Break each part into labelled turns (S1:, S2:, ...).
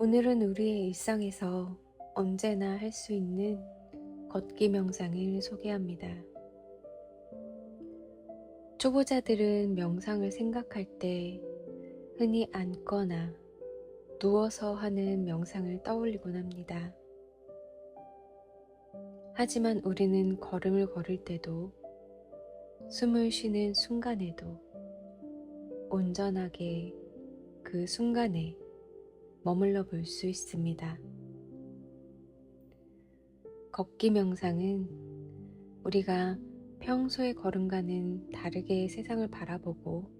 S1: 오늘은 우리의 일상에서 언제나 할 수 있는 걷기 명상을 소개합니다. 초보자들은 명상을 생각할 때 흔히 앉거나 누워서 하는 명상을 떠올리곤 합니다. 하지만 우리는 걸음을 걸을 때도 숨을 쉬는 순간에도 온전하게 그 순간에 머물러 볼 수 있습니다. 걷기 명상은 우리가 평소의 걸음과는 다르게 세상을 바라보고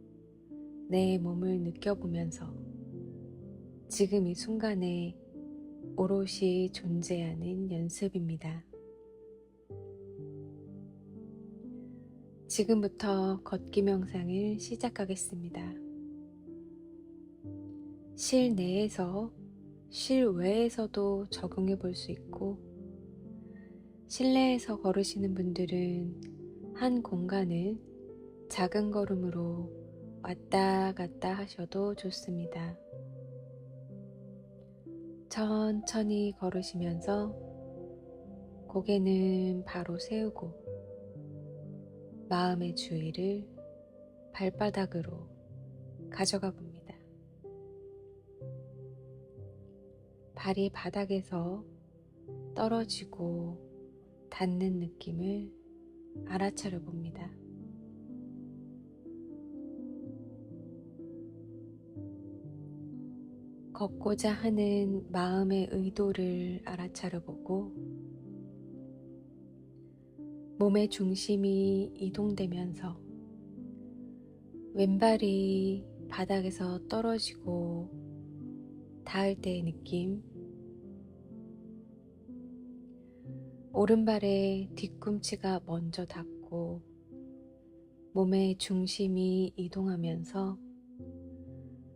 S1: 내 몸을 느껴보면서 지금 이 순간에 오롯이 존재하는 연습입니다. 지금부터 걷기 명상을 시작하겠습니다. 실내에서 실외에서도 적용해 볼 수 있고 실내에서 걸으시는 분들은 한 공간을 작은 걸음으로 왔다 갔다 하셔도 좋습니다. 천천히 걸으시면서 고개는 바로 세우고 마음의 주의를 발바닥으로 가져가 봅니다. 발이 바닥에서 떨어지고 닿는 느낌을 알아차려 봅니다. 걷고자 하는 마음의 의도를 알아차려 보고 몸의 중심이 이동되면서 왼발이 바닥에서 떨어지고 닿을 때의 느낌, 오른발의 뒤꿈치가 먼저 닿고 몸의 중심이 이동하면서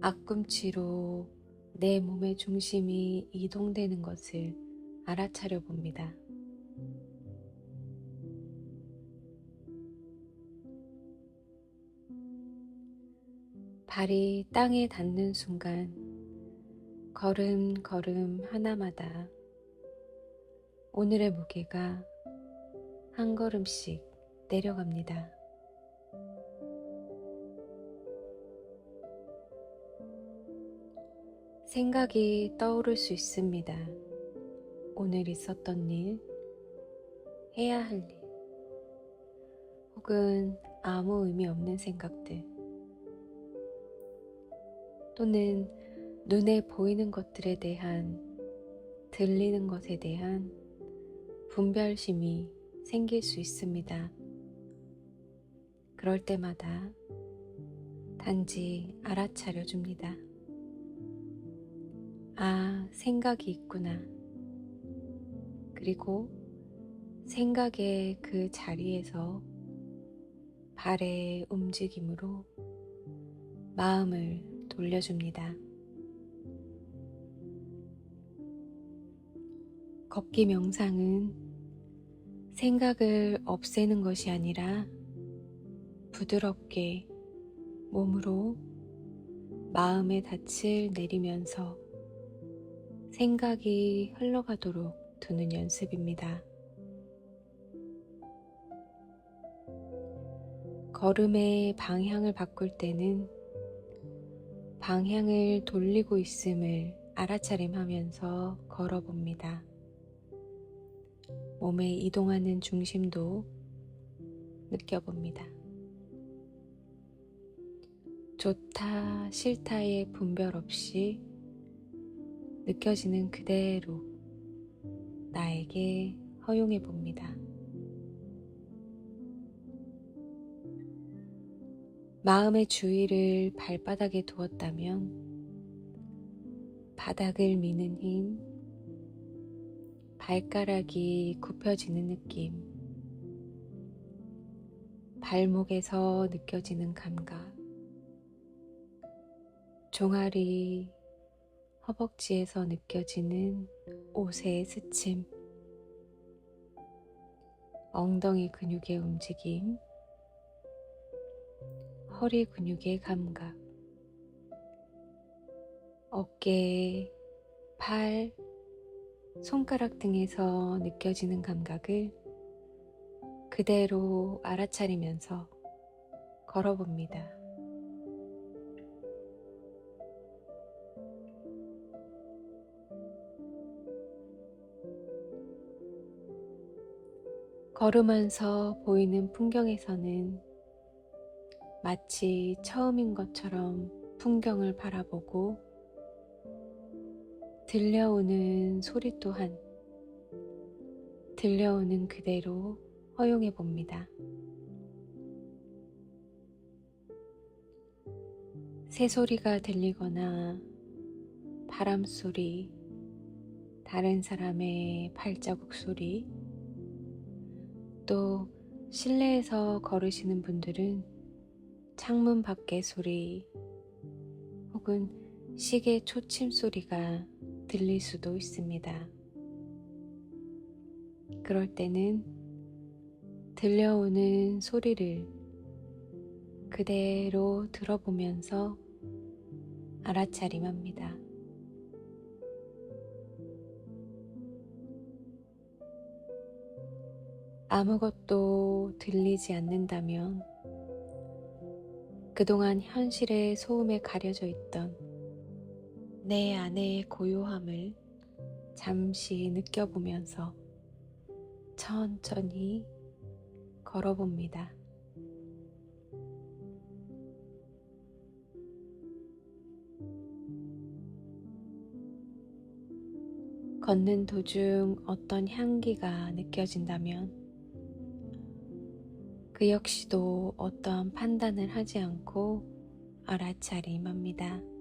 S1: 앞꿈치로 내 몸의 중심이 이동되는 것을 알아차려 봅니다. 발이 땅에 닿는 순간 걸음 걸음 하나마다 오늘의 무게가 한 걸음씩 내려갑니다. 생각이 떠오를 수 있습니다. 오늘 있었던 일, 해야 할 일, 혹은 아무 의미 없는 생각들, 또는 눈에 보이는 것들에 대한, 들리는 것에 대한 분별심이 생길 수 있습니다. 그럴 때마다 단지 알아차려 줍니다. 아, 생각이 있구나. 그리고 생각의 그 자리에서 발의 움직임으로 마음을 돌려줍니다. 걷기 명상은 생각을 없애는 것이 아니라 부드럽게 몸으로 마음의 닻을 내리면서 생각이 흘러가도록 두는 연습입니다. 걸음의 방향을 바꿀 때는 방향을 돌리고 있음을 알아차림하면서 걸어봅니다. 몸에 이동하는 중심도 느껴봅니다. 좋다, 싫다의 분별 없이 느껴지는 그대로 나에게 허용해 봅니다. 마음의 주의를 발바닥에 두었다면 바닥을 미는 힘, 발가락이 굽혀지는 느낌, 발목에서 느껴지는 감각, 종아리, 허벅지에서 느껴지는 옷의 스침, 엉덩이 근육의 움직임, 허리 근육의 감각, 어깨, 팔, 손가락 등에서 느껴지는 감각을 그대로 알아차리면서 걸어봅니다. 걸으면서 보이는 풍경에서는 마치 처음인 것처럼 풍경을 바라보고 들려오는 소리 또한 들려오는 그대로 허용해 봅니다. 새소리가 들리거나 바람 소리, 다른 사람의 발자국 소리, 또 실내에서 걸으시는 분들은 창문 밖의 소리 혹은 시계 초침 소리가 들릴 수도 있습니다. 그럴 때는 들려오는 소리를 그대로 들어보면서 알아차림합니다. 아무것도 들리지 않는다면 그동안 현실의 소음에 가려져 있던 내 안의 고요함을 잠시 느껴보면서 천천히 걸어봅니다. 걷는 도중 어떤 향기가 느껴진다면 그 역시도 어떠한 판단을 하지 않고 알아차림합니다.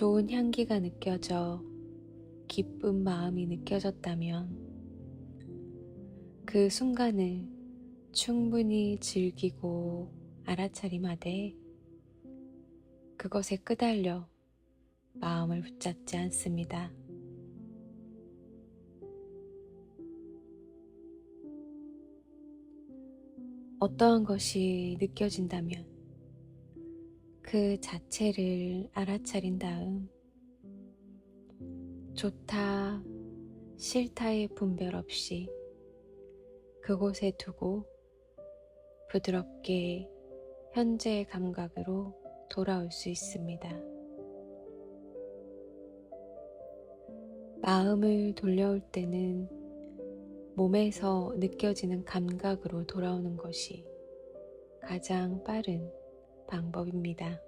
S1: 좋은 향기가 느껴져 기쁜 마음이 느껴졌다면 그 순간을 충분히 즐기고 알아차림하되 그것에 끄달려 마음을 붙잡지 않습니다. 어떠한 것이 느껴진다면 그 자체를 알아차린 다음 좋다, 싫다의 분별 없이 그곳에 두고 부드럽게 현재의 감각으로 돌아올 수 있습니다. 마음을 돌려올 때는 몸에서 느껴지는 감각으로 돌아오는 것이 가장 빠른 방법입니다.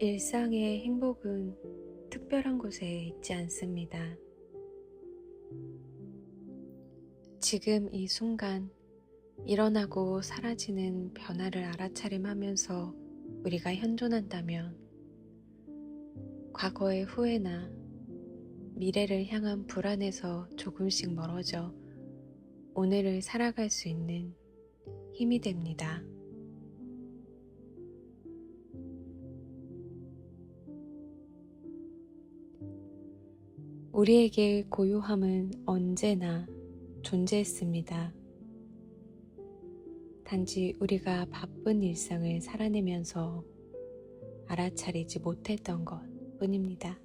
S1: 일상의 행복은 특별한 곳에 있지 않습니다. 지금 이 순간 일어나고 사라지는 변화를 알아차림하면서 우리가 현존한다면 과거의 후회나 미래를 향한 불안에서 조금씩 멀어져 오늘을 살아갈 수 있는 힘이 됩니다. 우리에게 고요함은 언제나 존재했습니다. 단지 우리가 바쁜 일상을 살아내면서 알아차리지 못했던 것 뿐입니다.